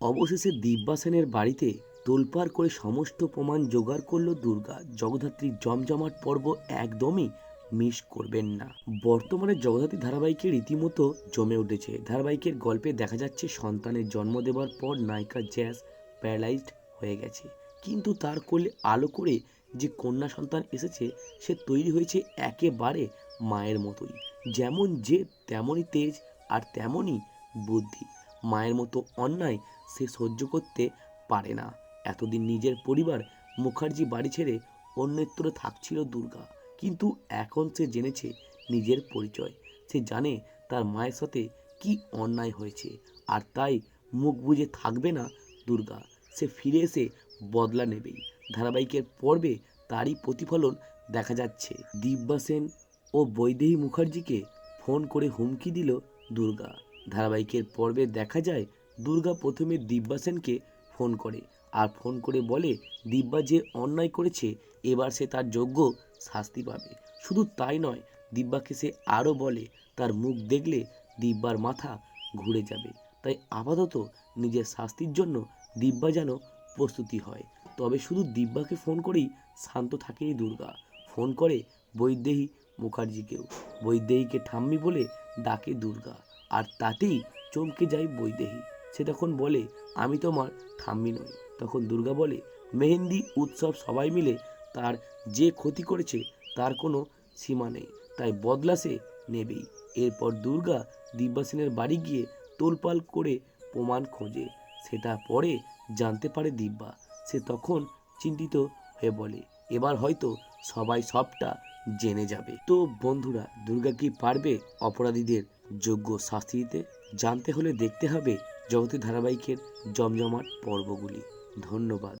অবশেষে দিব্যা সেনের বাড়িতে তোলপাড় করে সমস্ত প্রমাণ জোগাড় করল দুর্গা। জগদ্ধাত্রীর জমজমাট পর্ব একদমই মিস করবেন না। বর্তমানে জগদ্ধাত্রী ধারাবাহিকে রীতিমতো জমে উঠেছে। ধারাবাহিকের গল্পে দেখা যাচ্ছে সন্তানের জন্ম দেওয়ার পর নায়িকা জ্যাস প্যারালাইজড হয়ে গেছে। কিন্তু তার কোলে আলো করে যে কন্যা সন্তান এসেছে, সে তৈরি হয়েছে একেবারে মায়ের মতোই। যেমন যে তেমনই তেজ আর তেমনই বুদ্ধি। মায়ের মতো অন্যায় সে সহ্য করতে পারে না। এতদিন নিজের পরিবার মুখার্জি বাড়ি ছেড়ে অন্যত্র থাকছিল দুর্গা। কিন্তু এখন সে জেনেছে নিজের পরিচয়। সে জানে তার মায়ের সাথে কি অন্যায় হয়েছে। আর তাই মুখ বুজে থাকবে না দুর্গা। সে ফিরে এসে বদলা নেবেই। ধারাবাহিকের পর্বে তারই প্রতিফলন দেখা যাচ্ছে। দিব্যা সেন ও বৈদেহী মুখার্জিকে ফোন করে হুমকি দিল দুর্গা। ধারাবাহিকের পর্বে দেখা যায় দুর্গা প্রথমে দিব্যা সেনকে ফোন করে আর ফোন করে বলে, দিব্যা যে অন্যায় করেছে, এবার সে তার যোগ্য শাস্তি পাবে। শুধু তাই নয়, দিব্যাকে সে আরও বলে, তার মুখ দেখলে দিব্যার মাথা ঘুরে যাবে। তাই আপাতত নিজের শাস্তির জন্য দিব্যা যেন প্রস্তুতি হয়। তবে শুধু দিব্যাকে ফোন করেই শান্ত থাকেনি দুর্গা। ফোন করে বৈদেহী মুখার্জিকেও। বৈদেহীকে ঠাম্মি বলে ডাকে দুর্গা। আর তাতেই চমকে যায় বৈদেহী। সে তখন বলে, আমি তোমার ঠাম্মি নই। তখন দুর্গা বলে, মেহেন্দি, উৎসব সবাই মিলে তার যে ক্ষতি করেছে তার কোনো সীমা নেই। তাই বদলা সে নেবেই। এরপর দুর্গা দিব্যা সেনের বাড়ি গিয়ে তোলপাল করে প্রমাণ খোঁজে। সেটা পরে জানতে পারে দিব্যা। সে তখন চিন্তিত হয়ে বলে, এবার হয়তো সবাই সবটা জেনে যাবে। তো বন্ধুরা, দুর্গা কি পারবে অপরাধীদের যোগ্য শাস্তি দিতে জানতে হলে দেখতে হবে জগতী ধারাবাহিকের জমজমাট পর্বগুলি। ধন্যবাদ।